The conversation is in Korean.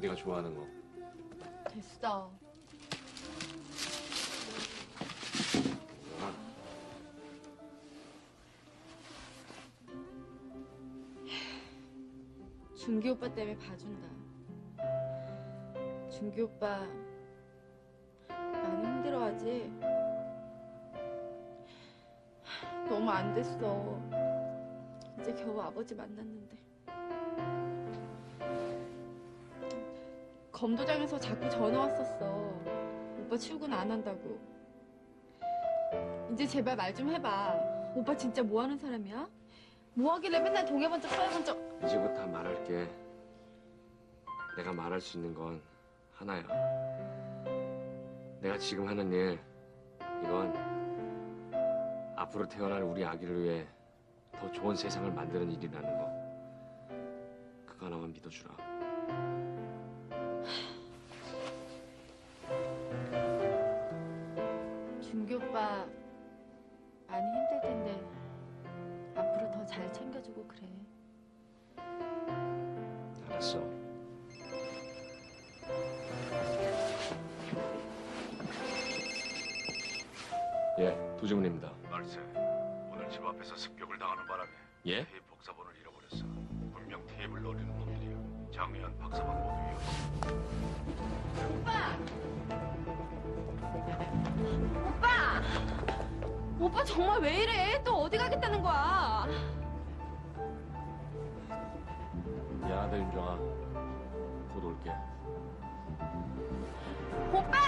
네가 좋아하는 거. 됐어. 아, 준기 오빠 때문에 봐준다. 준기 오빠 많이 힘들어하지? 너무 안 됐어. 이제 겨우 아버지 만났는데. 검도장에서 자꾸 전화 왔었어. 오빠 출근 안 한다고. 이제 제발 말 좀 해봐. 오빠 진짜 뭐 하는 사람이야? 뭐 하길래 맨날 동해 번쩍 서해 번쩍 이제부터 말할게. 내가 말할 수 있는 건 하나야. 내가 지금 하는 일, 이건 앞으로 태어날 우리 아기를 위해 더 좋은 세상을 만드는 일이라는 거. 그거 하나만 믿어주라. 준기 오빠 많이 힘들 텐데 앞으로 더 잘 챙겨주고 그래. 알았어. 예, 도지훈입니다. 말세, 오늘 집 앞에서 습격을 당하는 바람에 예? 테이프 복사본을 잃어버렸어. 분명 테이프를 노리는 놈들이야. 장미연, 박사방 모두 위험. 오빠! 오빠! 오빠 정말 왜 이래? 또 어디 가겠다는 거야? 미안하다 윤정아. 곧 올게. 오빠!